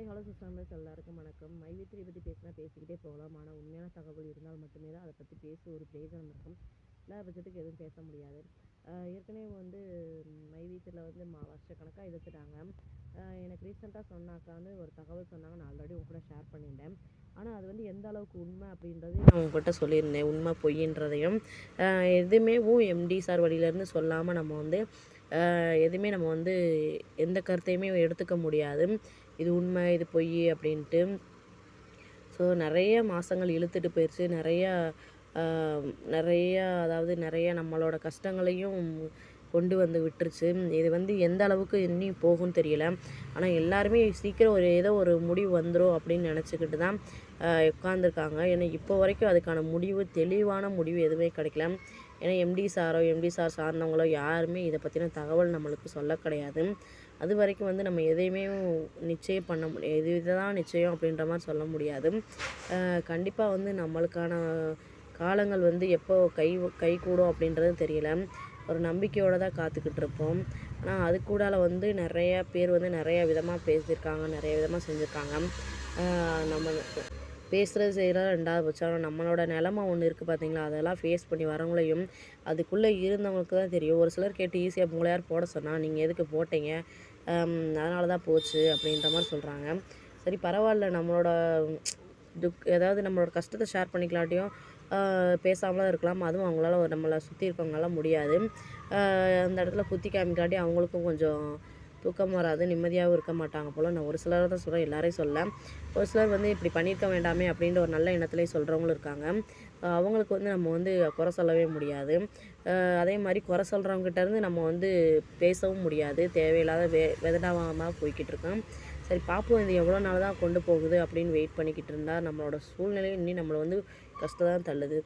Hi hello sisters எல்லாருக்கும் வணக்கம். மைவித்திரி பற்றி பேசினா பேசிக்கிட்டே போகலாம். ஆனால் உண்மையான தகவல் இருந்தால் மட்டுமே தான் அதை பற்றி பேச ஒரு பிரயோஜனம் இருக்கும். இல்லாத பட்சத்துக்கு எதுவும் பேச முடியாது. ஏற்கனவே வந்து மைவீத்தில் வந்து மா வருஷக்கணக்காக எடுத்துட்டாங்க எனக்கு ரீசெண்டாக சொன்னாக்கா வந்து ஒரு தகவல் சொன்னாங்க. நான் ஆல்ரெடி உங்க கூட ஷேர் பண்ணிட்டேன் ஆனால் அது வந்து எந்த அளவுக்கு உண்மை அப்படின்றதையும் நான் உங்ககிட்ட சொல்லியிருந்தேன். உண்மை பொய்ன்றதையும் ஆஹ் எதுவுமே எம்டி சார் வழியிலேருந்து சொல்லாமல் நம்ம வந்து எதுவுமே நம்ம வந்து எந்த கருத்தையுமே எடுத்துக்க முடியாது. இது உண்மை இது பொய் அப்படின்ட்டு. ஸோ நிறைய மாதங்கள் இழுத்துட்டு போயிடுச்சு நிறையா ஆஹ், நிறையா அதாவது நிறைய நம்மளோட கஷ்டங்களையும் கொண்டு வந்து விட்டுருச்சு. இது வந்து எந்த அளவுக்கு இன்னும் போகும்னு தெரியல. ஆனால் எல்லாருமே சீக்கிரம் ஒரு ஏதோ ஒரு முடிவு வந்துடும் அப்படின்னு நினச்சிக்கிட்டு தான் உட்காந்துருக்காங்க ஏன்னா இப்போ வரைக்கும் அதுக்கான முடிவு தெளிவான முடிவு எதுவுமே கிடைக்கல. ஏன்னா எம்டி சாரோ எம்டி சார் சார்ந்தவங்களோ யாருமே இதை பற்றின தகவல் நம்மளுக்கு சொல்ல கிடையாது. அது வரைக்கும் வந்து நம்ம எதையுமே நிச்சயம் பண்ண முடியாது இது இதுதான் நிச்சயம் அப்படின்ற மாதிரி சொல்ல முடியாது. கண்டிப்பாக வந்து நம்மளுக்கான காலங்கள் வந்து எப்போ கை கை கூடும் அப்படின்றது தெரியல. ஒரு நம்பிக்கையோடு தான் காத்துக்கிட்டு இருப்போம் ஆனால் அது கூடால வந்து நிறைய பேர் வந்து நிறைய விதமாக பேசியிருக்காங்க நிறைய விதமாக செஞ்சுருக்காங்க. நம்ம பேசுகிறது செய்கிறது ரெண்டாவது பட்சம். நம்மளோட நிலமை ஒன்று இருக்குது பார்த்தீங்களா அதெல்லாம் ஃபேஸ் பண்ணி வரவங்களையும் அதுக்குள்ளே இருந்தவங்களுக்கு தான் தெரியும். ஒரு சிலர் கேட்டு ஈஸியாக உங்களை யார் போட சொன்னால் நீங்கள் எதுக்கு போட்டீங்க? அதனால தான் போச்சு அப்படின்ற மாதிரி சொல்கிறாங்க சரி பரவாயில்ல. நம்மளோட துக் ஏதாவது நம்மளோட கஷ்டத்தை ஷேர் பண்ணிக்கலாட்டியும் பேசாமலாம் இருக்கலாம். அதுவும் அவங்களால ஒரு நம்மளை சுற்றி இருக்கவங்களால முடியாது. அந்த இடத்துல குத்தி காமிக்காட்டி அவங்களுக்கும் கொஞ்சம் தூக்கம் வராது நிம்மதியாகவும் இருக்க மாட்டாங்க போல். நான் ஒரு சிலரை தான் சொல்கிறேன் எல்லாரையும் சொல்ல. ஒரு சிலர் வந்து இப்படி பண்ணியிருக்க வேண்டாமே அப்படின்ற ஒரு நல்ல எண்ணத்துலேயே சொல்கிறவங்களும் இருக்காங்க. அவங்களுக்கு வந்து நம்ம வந்து குறை சொல்லவே முடியாது. அதே மாதிரி குறை சொல்கிறவங்ககிட்டருந்து நம்ம வந்து பேசவும் முடியாது. தேவையில்லாத வே வெதடாவாமல் போய்கிட்டு இருக்கோம். சரி பார்ப்போம் இது எவ்வளோ நாள் தான் கொண்டு போகுது அப்படின்னு வெயிட் பண்ணிக்கிட்டு இருந்தால் நம்மளோட சூழ்நிலை இன்னும் நம்மளை வந்து கஷ்டம் தான் தள்ளுது.